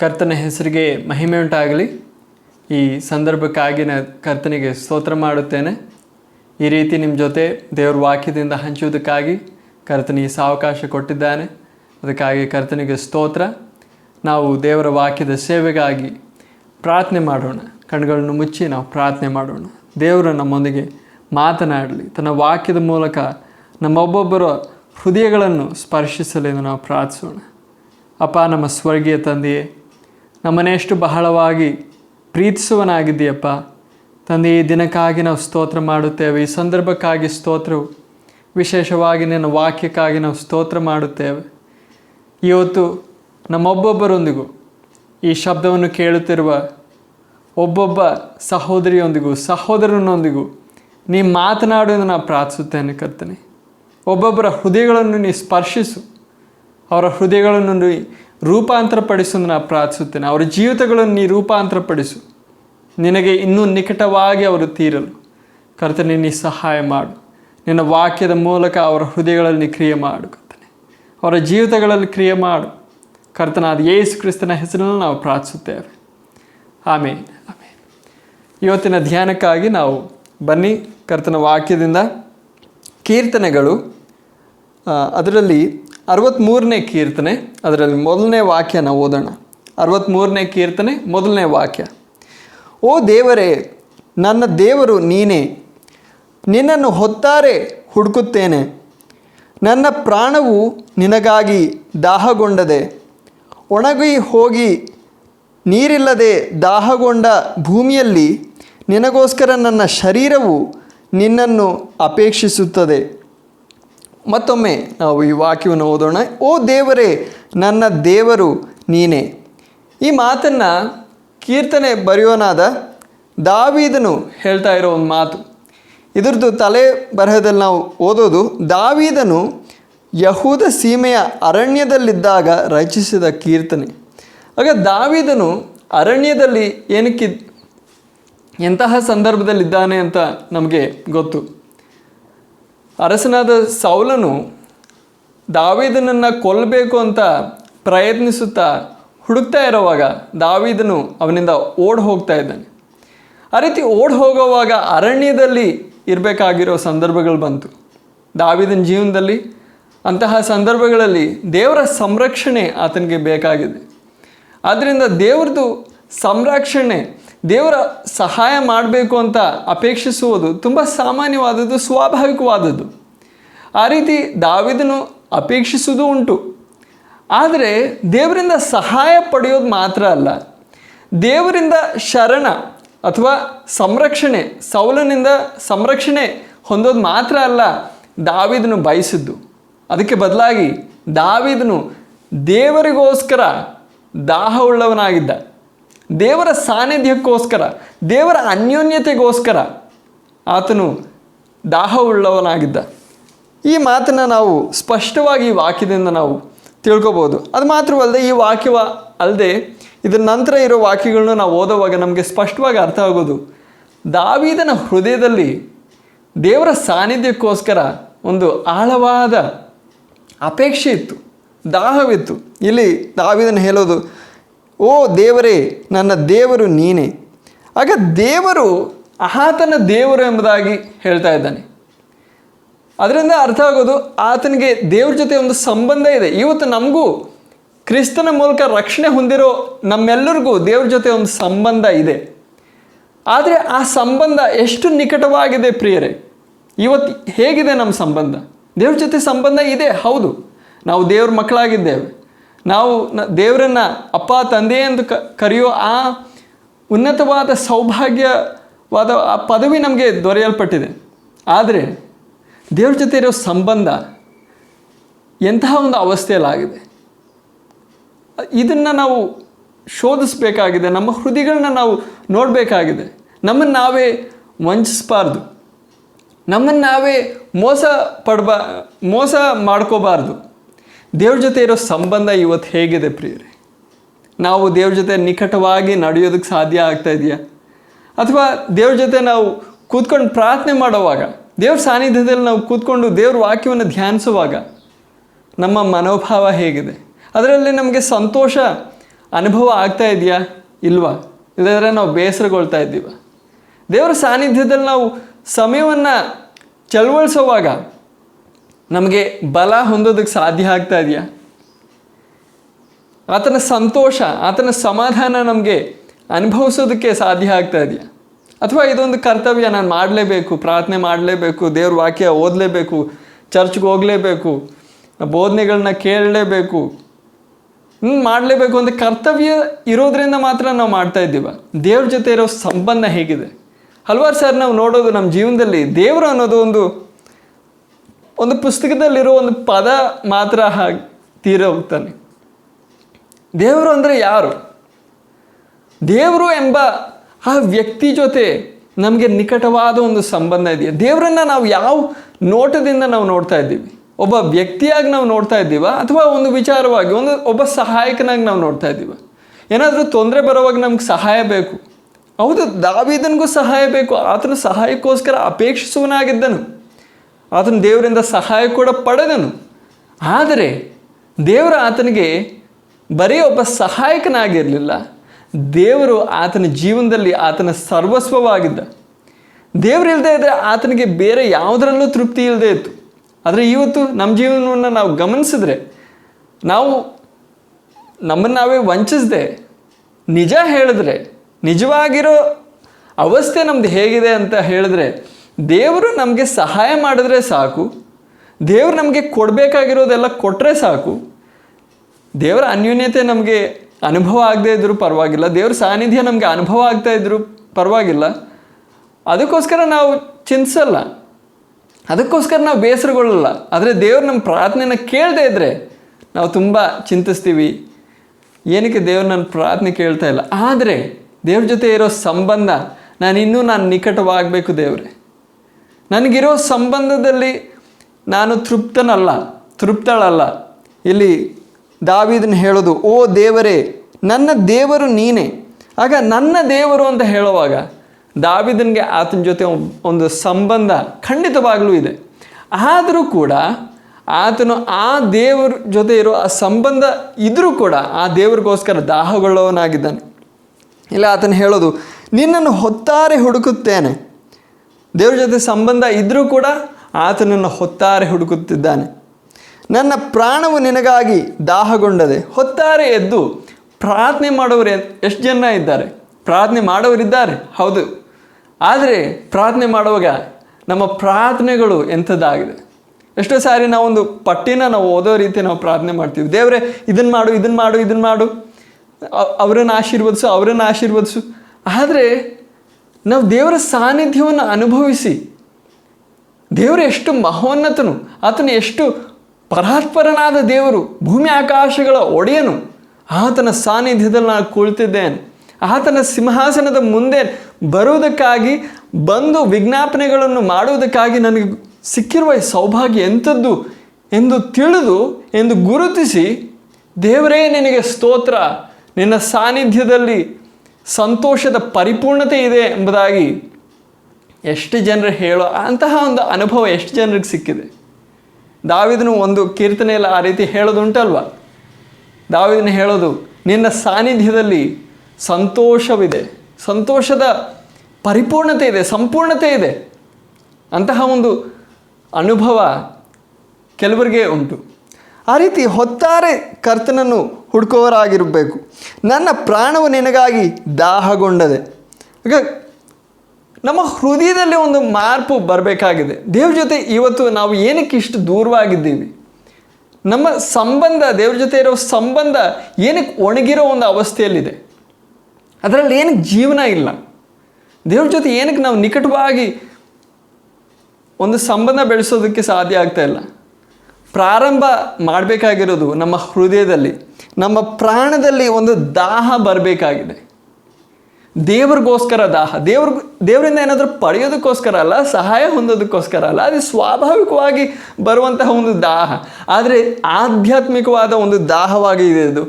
ಕರ್ತನ ಹೆಸರಿಗೆ ಮಹಿಮೆ ಉಂಟಾಗಲಿ. ಈ ಸಂದರ್ಭಕ್ಕಾಗಿ ಕರ್ತನಿಗೆ ಸ್ತೋತ್ರ ಮಾಡುತ್ತೇನೆ. ಈ ರೀತಿ ನಿಮ್ಮ ಜೊತೆ ದೇವ್ರ ವಾಕ್ಯದಿಂದ ಹಂಚುವುದಕ್ಕಾಗಿ ಕರ್ತನಿಗೆ ಸಾವಕಾಶ ಕೊಟ್ಟಿದ್ದಾನೆ. ಅದಕ್ಕಾಗಿ ಕರ್ತನಿಗೆ ಸ್ತೋತ್ರ. ನಾವು ದೇವರ ವಾಕ್ಯದ ಸೇವೆಗಾಗಿ ಪ್ರಾರ್ಥನೆ ಮಾಡೋಣ. ಕಣ್ಗಳನ್ನು ಮುಚ್ಚಿ ನಾವು ಪ್ರಾರ್ಥನೆ ಮಾಡೋಣ. ದೇವರು ನಮ್ಮೊಂದಿಗೆ ಮಾತನಾಡಲಿ. ತನ್ನ ವಾಕ್ಯದ ಮೂಲಕ ನಮ್ಮೊಬ್ಬೊಬ್ಬರ ಹೃದಯಗಳನ್ನು ಸ್ಪರ್ಶಿಸಲೆಂದು ನಾವು ಪ್ರಾರ್ಥಿಸೋಣ. ಅಪ್ಪ, ನಮ್ಮ ಸ್ವರ್ಗೀಯ ತಂದೆಯೇ ನಮ್ಮನ್ನೆಷ್ಟು ಬಹಳವಾಗಿ ಪ್ರೀತಿಸುವನಾಗಿದ್ದೀಯಪ್ಪ. ತಂದೆ, ಈ ದಿನಕ್ಕಾಗಿ ನಾವು ಸ್ತೋತ್ರ ಮಾಡುತ್ತೇವೆ. ಈ ಸಂದರ್ಭಕ್ಕಾಗಿ ಸ್ತೋತ್ರವು ವಿಶೇಷವಾಗಿ ನಿನ್ನ ವಾಕ್ಯಕ್ಕಾಗಿ ನಾವು ಸ್ತೋತ್ರ ಮಾಡುತ್ತೇವೆ. ಇವತ್ತು ನಮ್ಮೊಬ್ಬೊಬ್ಬರೊಂದಿಗೂ ಈ ಶಬ್ದವನ್ನು ಕೇಳುತ್ತಿರುವ ಒಬ್ಬೊಬ್ಬ ಸಹೋದರಿಯೊಂದಿಗೂ, ಸಹೋದರನೊಂದಿಗೂ ನೀ ಮಾತನಾಡುವುದು ನಾನು ಪ್ರಾರ್ಥಿಸುತ್ತೇನೆ ಕರ್ತನೆ. ಒಬ್ಬೊಬ್ಬರ ಹೃದಯಗಳನ್ನು ನೀ ಸ್ಪರ್ಶಿಸು. ಅವರ ಹೃದಯಗಳನ್ನು ರೂಪಾಂತರಪಡಿಸು ನಾನು ಪ್ರಾರ್ಥಿಸುತ್ತೇನೆ. ಅವರ ಜೀವಿತಗಳನ್ನು ನೀ ರೂಪಾಂತರಪಡಿಸು. ನಿನಗೆ ಇನ್ನೂ ನಿಕಟವಾಗಿ ಅವರು ತೀರಲು. ಕರ್ತನೆ, ನೀ ಸಹಾಯ ಮಾಡು. ನಿನ್ನ ವಾಕ್ಯದ ಮೂಲಕ ಅವರ ಹೃದಯಗಳಲ್ಲಿ ಕ್ರಿಯೆ ಮಾಡು, ಕರ್ತನೆ. ಅವರ ಜೀವಿತಗಳಲ್ಲಿ ಕ್ರಿಯೆ ಮಾಡು. ಕರ್ತನಾದ ಯೇಸು ಕ್ರಿಸ್ತನ ಹೆಸರನ್ನು ನಾವು ಪ್ರಾರ್ಥಿಸುತ್ತೇವೆ. ಆಮೇಲೆ ಆಮೇಲೆ ಇವತ್ತಿನ ಧ್ಯಾನಕ್ಕಾಗಿ ನಾವು ಬನ್ನಿ. ಕರ್ತನ ವಾಕ್ಯದಿಂದ ಕೀರ್ತನೆಗಳು ಅದರಲ್ಲಿ ಅರವತ್ತ್ಮೂರನೇ ಕೀರ್ತನೆ, ಅದರಲ್ಲಿ ಮೊದಲನೇ ವಾಕ್ಯನ ಓದೋಣ. ಅರವತ್ತ್ಮೂರನೇ ಕೀರ್ತನೆ, ಮೊದಲನೇ ವಾಕ್ಯ. ಓ ದೇವರೇ, ನನ್ನ ದೇವರು ನೀನೇ. ನಿನ್ನನ್ನು ಹೊತ್ತಾರೆ ಹುಡುಕುತ್ತೇನೆ. ನನ್ನ ಪ್ರಾಣವು ನಿನಗಾಗಿ ದಾಹಗೊಂಡದೆ. ಒಣಗಿ ಹೋಗಿ ನೀರಿಲ್ಲದೆ ದಾಹಗೊಂಡ ಭೂಮಿಯಲ್ಲಿ ನಿನಗೋಸ್ಕರ ನನ್ನ ಶರೀರವು ನಿನ್ನನ್ನು ಅಪೇಕ್ಷಿಸುತ್ತದೆ. ಮತ್ತೊಮ್ಮೆ ನಾವು ಈ ವಾಕ್ಯವನ್ನು ಓದೋಣ. ಓ ದೇವರೇ, ನನ್ನ ದೇವರು ನೀನೇ. ಈ ಮಾತನ್ನು ಕೀರ್ತನೆ ಬರೆಯೋನಾದ ದಾವೀದನು ಹೇಳ್ತಾ ಇರೋ ಒಂದು ಮಾತು. ಇದ್ರದ್ದು ತಲೆ ಬರಹದಲ್ಲಿ ನಾವು ಓದೋದು, ದಾವೀದನು ಯಹೂದ ಸೀಮೆಯ ಅರಣ್ಯದಲ್ಲಿದ್ದಾಗ ರಚಿಸಿದ ಕೀರ್ತನೆ. ಆಗ ದಾವಿದನು ಅರಣ್ಯದಲ್ಲಿ ಏನಕ್ಕೆ, ಎಂತಹ ಸಂದರ್ಭದಲ್ಲಿದ್ದಾನೆ ಅಂತ ನಮಗೆ ಗೊತ್ತು. ಅರಸನಾದ ಸೌಲನು ದಾವೀದನನ್ನು ಕೊಲ್ಲಬೇಕು ಅಂತ ಪ್ರಯತ್ನಿಸುತ್ತಾ ಹುಡುಕ್ತಾ ಇರೋವಾಗ ದಾವಿದನು ಅವನಿಂದ ಓಡ್ ಹೋಗ್ತಾ ಇದ್ದಾನೆ. ಆ ರೀತಿ ಓಡ್ ಹೋಗೋವಾಗ ಅರಣ್ಯದಲ್ಲಿ ಇರಬೇಕಾಗಿರೋ ಸಂದರ್ಭಗಳು ಬಂತು. ದಾವಿದನ ಜೀವನದಲ್ಲಿ ಅಂತಹ ಸಂದರ್ಭಗಳಲ್ಲಿ ದೇವರ ಸಂರಕ್ಷಣೆ ಆತನಿಗೆ ಬೇಕಾಗಿದೆ. ಆದ್ದರಿಂದ ದೇವ್ರದ್ದು ಸಂರಕ್ಷಣೆ ದೇವರ ಸಹಾಯ ಮಾಡಬೇಕು ಅಂತ ಅಪೇಕ್ಷಿಸುವುದು ತುಂಬ ಸಾಮಾನ್ಯವಾದದ್ದು, ಸ್ವಾಭಾವಿಕವಾದದ್ದು. ಆ ರೀತಿ ದಾವಿದನು ಅಪೇಕ್ಷಿಸುವುದು ಉಂಟು. ಆದರೆ ದೇವರಿಂದ ಸಹಾಯ ಪಡೆಯೋದು ಮಾತ್ರ ಅಲ್ಲ. ದೇವರಿಂದ ಶರಣ ಅಥವಾ ಸಂರಕ್ಷಣೆ, ಸೌಲನಿಂದ ಸಂರಕ್ಷಣೆ ಹೊಂದೋದು ಮಾತ್ರ ಅಲ್ಲ, ದಾವಿದನು ಬಯಸಿದ್ದು. ಅದಕ್ಕೆ ಬದಲಾಗಿ ದಾವಿದನು ದೇವರಿಗೋಸ್ಕರ ದಾಹವುಳ್ಳವನಾಗಿದ್ದ. ದೇವರ ಸಾನ್ನಿಧ್ಯಕ್ಕೋಸ್ಕರ, ದೇವರ ಅನ್ಯೋನ್ಯತೆಗೋಸ್ಕರ ಆತನು ದಾಹವುಳ್ಳವನಾಗಿದ್ದ. ಈ ಮಾತನ್ನು ನಾವು ಸ್ಪಷ್ಟವಾಗಿ ಈ ವಾಕ್ಯದಿಂದ ನಾವು ತಿಳ್ಕೊಬೋದು. ಅದು ಮಾತ್ರವಲ್ಲದೆ ಈ ವಾಕ್ಯವ ಅಲ್ಲದೆ ಇದರ ನಂತರ ಇರೋ ವಾಕ್ಯಗಳನ್ನ ನಾವು ಓದುವಾಗ ನಮಗೆ ಸ್ಪಷ್ಟವಾಗಿ ಅರ್ಥ ಆಗೋದು, ದಾವಿದನ ಹೃದಯದಲ್ಲಿ ದೇವರ ಸಾನ್ನಿಧ್ಯಕ್ಕೋಸ್ಕರ ಒಂದು ಆಳವಾದ ಅಪೇಕ್ಷೆ ಇತ್ತು, ದಾಹವಿತ್ತು. ಇಲ್ಲಿ ದಾವಿದನ ಹೇಳೋದು ಓ ದೇವರೇ, ನನ್ನ ದೇವರು ನೀನೇ. ಆಗ ದೇವರು ಆತನ ದೇವರು ಎಂಬುದಾಗಿ ಹೇಳ್ತಾ ಇದ್ದಾನೆ. ಅದರಿಂದ ಅರ್ಥ ಆಗೋದು, ಆತನಿಗೆ ದೇವ್ರ ಜೊತೆ ಒಂದು ಸಂಬಂಧ ಇದೆ. ಇವತ್ತು ನಮಗೂ ಕ್ರಿಸ್ತನ ಮೂಲಕ ರಕ್ಷಣೆ ಹೊಂದಿರೋ ನಮ್ಮೆಲ್ಲರಿಗೂ ದೇವ್ರ ಜೊತೆ ಒಂದು ಸಂಬಂಧ ಇದೆ. ಆದರೆ ಆ ಸಂಬಂಧ ಎಷ್ಟು ನಿಕಟವಾಗಿದೆ ಪ್ರಿಯರೇ? ಇವತ್ತು ಹೇಗಿದೆ ನಮ್ಮ ಸಂಬಂಧ? ದೇವ್ರ ಜೊತೆ ಸಂಬಂಧ ಇದೆ? ಹೌದು. ನಾವು ದೇವ್ರ ಮಕ್ಕಳಾಗಿದ್ದೇವೆ. ನಾವು ದೇವರನ್ನು ಅಪ್ಪ, ತಂದೆ ಎಂದು ಕ ಕರೆಯೋ ಆ ಉನ್ನತವಾದ ಸೌಭಾಗ್ಯವಾದ ಆ ಪದವಿ ನಮಗೆ ದೊರೆಯಲ್ಪಟ್ಟಿದೆ. ಆದರೆ ದೇವ್ರ ಜೊತೆ ಇರೋ ಸಂಬಂಧ ಎಂತಹ ಒಂದು ಅವಸ್ಥೆಯಲ್ಲಾಗಿದೆ. ಇದನ್ನು ನಾವು ಶೋಧಿಸಬೇಕಾಗಿದೆ, ನಮ್ಮ ಹೃದಯಗಳನ್ನ ನಾವು ನೋಡಬೇಕಾಗಿದೆ. ನಮ್ಮನ್ನು ನಾವೇ ವಂಚಿಸಬಾರ್ದು. ನಮ್ಮನ್ನು ನಾವೇ ಮೋಸ ಪಡ್ಬಾ ಮೋಸ ಮಾಡ್ಕೋಬಾರ್ದು. ದೇವ್ರ ಜೊತೆ ಇರೋ ಸಂಬಂಧ ಇವತ್ತು ಹೇಗಿದೆ ಪ್ರಿಯರೇ? ನಾವು ದೇವ್ರ ಜೊತೆ ನಿಕಟವಾಗಿ ನಡೆಯೋದಕ್ಕೆ ಸಾಧ್ಯ ಆಗ್ತಾ ಇದೆಯಾ? ಅಥವಾ ದೇವ್ರ ಜೊತೆ ನಾವು ಕೂತ್ಕೊಂಡು ಪ್ರಾರ್ಥನೆ ಮಾಡುವಾಗ, ದೇವ್ರ ಸಾನ್ನಿಧ್ಯದಲ್ಲಿ ನಾವು ಕೂತ್ಕೊಂಡು ದೇವ್ರ ವಾಕ್ಯವನ್ನು ಧ್ಯಾನಿಸುವಾಗ ನಮ್ಮ ಮನೋಭಾವ ಹೇಗಿದೆ? ಅದರಲ್ಲಿ ನಮಗೆ ಸಂತೋಷ, ಅನುಭವ ಆಗ್ತಾ ಇದೆಯಾ ಇಲ್ವಾ? ಇಲ್ಲದ್ರೆ ನಾವು ಬೇಸರಗೊಳ್ತಾ ಇದ್ದೀವ. ದೇವರ ಸಾನ್ನಿಧ್ಯದಲ್ಲಿ ನಾವು ಸಮಯವನ್ನು ಚಳವಳಿಸೋವಾಗ ನಮಗೆ ಬಲ ಹೊಂದೋದಕ್ಕೆ ಸಾಧ್ಯ ಆಗ್ತಾ ಇದೆಯಾ? ಆತನ ಸಂತೋಷ, ಆತನ ಸಮಾಧಾನ ನಮಗೆ ಅನುಭವಿಸೋದಕ್ಕೆ ಸಾಧ್ಯ ಆಗ್ತಾ ಇದೆಯಾ? ಅಥವಾ ಇದೊಂದು ಕರ್ತವ್ಯ, ನಾನು ಮಾಡಲೇಬೇಕು, ಪ್ರಾರ್ಥನೆ ಮಾಡಲೇಬೇಕು, ದೇವ್ರ ವಾಕ್ಯ ಓದಲೇಬೇಕು, ಚರ್ಚ್ಗೆ ಹೋಗಲೇಬೇಕು ಬೋಧನೆಗಳನ್ನ ಕೇಳಲೇಬೇಕು ಮಾಡಲೇಬೇಕು ಅಂತ ಕರ್ತವ್ಯ ಇರೋದ್ರಿಂದ ಮಾತ್ರ ನಾವು ಮಾಡ್ತಾ ಇದ್ದೀವ. ದೇವ್ರ ಜೊತೆ ಇರೋ ಸಂಬಂಧ ಹೇಗಿದೆ? ಹಲವಾರು ಸಾರಿ ನಾವು ನೋಡೋದು ನಮ್ಮ ಜೀವನದಲ್ಲಿ ದೇವರು ಅನ್ನೋದು ಒಂದು ಒಂದು ಪುಸ್ತಕದಲ್ಲಿರೋ ಒಂದು ಪದ ಮಾತ್ರ ಹಾಗೆ ತೀರ ಹೋಗ್ತಾನೆ. ದೇವರು ಅಂದರೆ ಯಾರು? ದೇವರು ಎಂಬ ಆ ವ್ಯಕ್ತಿ ಜೊತೆ ನಮಗೆ ನಿಕಟವಾದ ಒಂದು ಸಂಬಂಧ ಇದೆಯಾ? ದೇವರನ್ನು ನಾವು ಯಾವ ನೋಟದಿಂದ ನಾವು ನೋಡ್ತಾ ಇದ್ದೀವಿ? ಒಬ್ಬ ವ್ಯಕ್ತಿಯಾಗಿ ನಾವು ನೋಡ್ತಾ ಇದ್ದೀವ? ಅಥವಾ ಒಂದು ವಿಚಾರವಾಗಿ, ಒಂದು ಒಬ್ಬ ಸಹಾಯಕನಾಗಿ ನಾವು ನೋಡ್ತಾ ಇದ್ದೀವ? ಏನಾದರೂ ತೊಂದರೆ ಬರೋವಾಗ ನಮ್ಗೆ ಸಹಾಯ ಬೇಕು. ಹೌದು, ದಾವಿದನಿಗೂ ಸಹಾಯ ಬೇಕು. ಆತನ ಸಹಾಯಕ್ಕೋಸ್ಕರ ಅಪೇಕ್ಷಿಸುವನಾಗಿದ್ದನು ಆತನ ದೇವರಿಂದ ಸಹಾಯ ಕೂಡ ಪಡೆದನು. ಆದರೆ ದೇವರು ಆತನಿಗೆ ಬರೀ ಒಬ್ಬ ಸಹಾಯಕನಾಗಿರಲಿಲ್ಲ. ದೇವರು ಆತನ ಜೀವನದಲ್ಲಿ ಆತನ ಸರ್ವಸ್ವವಾಗಿದ್ದ. ದೇವರಿಲ್ಲದೆ ಇದ್ದರೆ ಆತನಿಗೆ ಬೇರೆ ಯಾವುದರಲ್ಲೂ ತೃಪ್ತಿ ಇಲ್ಲದೆ ಇತ್ತು. ಆದರೆ ಇವತ್ತು ನಮ್ಮ ಜೀವನವನ್ನು ನಾವು ಗಮನಿಸಿದ್ರೆ, ನಾವು ನಮ್ಮನ್ನು ನಾವೇ ವಂಚಿಸದೆ, ನಿಜ ಹೇಳಿದ್ರೆ, ನಿಜವಾಗಿರೋ ಅವಸ್ಥೆ ನಮ್ಮದು ಹೇಗಿದೆ ಅಂತ ಹೇಳಿದ್ರೆ ದೇವರು ನಮಗೆ ಸಹಾಯ ಮಾಡಿದ್ರೆ ಸಾಕು. ದೇವರು ನಮಗೆ ಕೊಡಬೇಕಾಗಿರೋದೆಲ್ಲ ಕೊಟ್ಟರೆ ಸಾಕು. ದೇವರ ಅನ್ಯೋನ್ಯತೆ ನಮಗೆ ಅನುಭವ ಆಗದೇ ಇದ್ದರೂ ಪರವಾಗಿಲ್ಲ. ದೇವ್ರ ಸಾನ್ನಿಧ್ಯ ನಮಗೆ ಅನುಭವ ಆಗ್ತಾ ಇದ್ದರೂ ಪರವಾಗಿಲ್ಲ. ಅದಕ್ಕೋಸ್ಕರ ನಾವು ಚಿಂತಿಸಲ್ಲ. ಅದಕ್ಕೋಸ್ಕರ ನಾವು ಬೇಸರಗೊಳ್ಳಲ್ಲ. ಆದರೆ ದೇವ್ರು ನಮ್ಮ ಪ್ರಾರ್ಥನೆನ ಕೇಳದೇ ಇದ್ದರೆ ನಾವು ತುಂಬ ಚಿಂತಿಸ್ತೀವಿ. ಏನಕ್ಕೆ ದೇವ್ರು ನನ್ನ ಪ್ರಾರ್ಥನೆ ಕೇಳ್ತಾ ಇಲ್ಲ? ಆದರೆ ದೇವ್ರ ಜೊತೆ ಇರೋ ಸಂಬಂಧ ನಾನಿನ್ನೂ ನಾನು ನಿಕಟವಾಗಬೇಕು ದೇವ್ರೆ. ನನಗಿರೋ ಸಂಬಂಧದಲ್ಲಿ ನಾನು ತೃಪ್ತನಲ್ಲ, ತೃಪ್ತಳಲ್ಲ. ಇಲ್ಲಿ ದಾವಿದನ್ನು ಹೇಳೋದು, ಓ ದೇವರೇ, ನನ್ನ ದೇವರು ನೀನೇ. ಆಗ ನನ್ನ ದೇವರು ಅಂತ ಹೇಳುವಾಗ ದಾವಿದನಿಗೆ ಆತನ ಜೊತೆ ಒಂದ್- ಸಂಬಂಧ ಖಂಡಿತವಾಗಲೂ ಇದೆ. ಆದರೂ ಕೂಡ ಆತನು ಆ ದೇವರ ಜೊತೆ ಇರೋ ಆ ಸಂಬಂಧ ಇದ್ದರೂ ಕೂಡ ಆ ದೇವರಿಗೋಸ್ಕರ ದಾಹಗೊಳ್ಳೋನಾಗಿದ್ದಾನೆ ಇಲ್ಲ ಆತನು ಹೇಳೋದು, ನಿನ್ನನ್ನು ಹೊತ್ತಾರೆ ಹುಡುಕುತ್ತೇನೆ. ದೇವ್ರ ಜೊತೆ ಸಂಬಂಧ ಇದ್ದರೂ ಕೂಡ ಆತನನ್ನು ಹೊತ್ತಾರೆ ಹುಡುಕುತ್ತಿದ್ದಾನೆ. ನನ್ನ ಪ್ರಾಣವು ನಿನಗಾಗಿ ದಾಹಗೊಂಡದೆ ಹೊತ್ತಾರೆ ಎದ್ದು ಪ್ರಾರ್ಥನೆ ಮಾಡೋರು ಎಷ್ಟು ಜನ ಇದ್ದಾರೆ? ಪ್ರಾರ್ಥನೆ ಮಾಡೋರಿದ್ದಾರೆ ಹೌದು. ಆದರೆ ಪ್ರಾರ್ಥನೆ ಮಾಡುವಾಗ ನಮ್ಮ ಪ್ರಾರ್ಥನೆಗಳು ಎಂಥದ್ದಾಗಿದೆ? ಎಷ್ಟೋ ಸಾರಿ ನಾವೊಂದು ಪಟ್ಟಿನ ನಾವು ಓದೋ ರೀತಿ ನಾವು ಪ್ರಾರ್ಥನೆ ಮಾಡ್ತೀವಿ. ದೇವರೇ ಇದನ್ನು ಮಾಡು ಇದನ್ನು ಮಾಡು ಇದನ್ನು ಮಾಡು. ಅವರನ್ನು ಆಶೀರ್ವದಿಸು ಅವರನ್ನು ಆಶೀರ್ವದಿಸು. ಆದರೆ ನಾವು ದೇವರ ಸಾನ್ನಿಧ್ಯವನ್ನು ಅನುಭವಿಸಿ, ದೇವರು ಎಷ್ಟು ಮಹೋನ್ನತನು, ಆತನು ಎಷ್ಟು ಪರಾತ್ಪರನಾದ ದೇವರು, ಭೂಮಿ ಆಕಾಶಗಳ ಒಡೆಯನು, ಆತನ ಸಾನ್ನಿಧ್ಯದಲ್ಲಿ ನಾನು ಕುಳಿತಿದ್ದೇನೆ, ಆತನ ಸಿಂಹಾಸನದ ಮುಂದೆ ಬರುವುದಕ್ಕಾಗಿ, ಬಂದು ವಿಜ್ಞಾಪನೆಗಳನ್ನು ಮಾಡುವುದಕ್ಕಾಗಿ ನನಗೆ ಸಿಕ್ಕಿರುವ ಸೌಭಾಗ್ಯ ಎಂಥದ್ದು ಎಂದು ತಿಳಿದು, ಎಂದು ಗುರುತಿಸಿ, ದೇವರೇ ನಿನಗೆ ಸ್ತೋತ್ರ, ನಿನ್ನ ಸಾನ್ನಿಧ್ಯದಲ್ಲಿ ಸಂತೋಷದ ಪರಿಪೂರ್ಣತೆ ಇದೆ ಎಂಬುದಾಗಿ ಎಷ್ಟು ಜನರು ಹೇಳೋ ಅಂತಹ ಒಂದು ಅನುಭವ ಎಷ್ಟು ಜನರಿಗೆ ಸಿಕ್ಕಿದೆ? ದಾವಿದನು ಒಂದು ಕೀರ್ತನೆಯಲ್ಲಿ ಆ ರೀತಿ ಹೇಳೋದುಂಟಲ್ವ? ದಾವಿದನು ಹೇಳೋದು, ನಿನ್ನ ಸಾನ್ನಿಧ್ಯದಲ್ಲಿ ಸಂತೋಷವಿದೆ, ಸಂತೋಷದ ಪರಿಪೂರ್ಣತೆ ಇದೆ, ಸಂಪೂರ್ಣತೆ ಇದೆ ಅಂತಹ ಒಂದು ಅನುಭವ ಕೆಲವರಿಗೆ ಉಂಟು. ಆ ರೀತಿ ಹೊತ್ತಾರೆ ಕರ್ತನನ್ನು ಹುಡುಕೋರಾಗಿರಬೇಕು ನನ್ನ ಪ್ರಾಣವು ನಿನಗಾಗಿ ದಾಹಗೊಂಡದೆ. ಈಗ ನಮ್ಮ ಹೃದಯದಲ್ಲಿ ಒಂದು ಮಾರ್ಪು ಬರಬೇಕಾಗಿದೆ. ದೇವ್ರ ಜೊತೆ ಇವತ್ತು ನಾವು ಏನಕ್ಕೆ ಇಷ್ಟು ದೂರವಾಗಿದ್ದೀವಿ? ನಮ್ಮ ಸಂಬಂಧ, ದೇವ್ರ ಜೊತೆ ಇರೋ ಸಂಬಂಧ ಏನಕ್ಕೆ ಒಣಗಿರೋ ಒಂದು ಅವಸ್ಥೆಯಲ್ಲಿದೆ. ಅದರಲ್ಲಿ ಏನಕ್ಕೆ ಜೀವನ ಇಲ್ಲ. ದೇವ್ರ ಜೊತೆ ಏನಕ್ಕೆ ನಾವು ನಿಕಟವಾಗಿ ಒಂದು ಸಂಬಂಧ ಬೆಳೆಸೋದಕ್ಕೆ ಸಾಧ್ಯ ಆಗ್ತಾ ಇಲ್ಲ. ಪ್ರಾರಂಭ ಮಾಡಬೇಕಾಗಿರೋದು ನಮ್ಮ ಹೃದಯದಲ್ಲಿ, ನಮ್ಮ ಪ್ರಾಣದಲ್ಲಿ ಒಂದು ದಾಹ ಬರಬೇಕಾಗಿದೆ. ದೇವ್ರಿಗೋಸ್ಕರ ದಾಹ, ದೇವ್ರ, ದೇವರಿಂದ ಏನಾದರೂ ಪಡೆಯೋದಕ್ಕೋಸ್ಕರ ಅಲ್ಲ, ಸಹಾಯ ಹೊಂದೋದಕ್ಕೋಸ್ಕರ ಅಲ್ಲ, ಅದು ಸ್ವಾಭಾವಿಕವಾಗಿ ಬರುವಂತಹ ಒಂದು ದಾಹ. ಆದರೆ ಆಧ್ಯಾತ್ಮಿಕವಾದ ಒಂದು ದಾಹವಾಗಿದೆ ಇದು.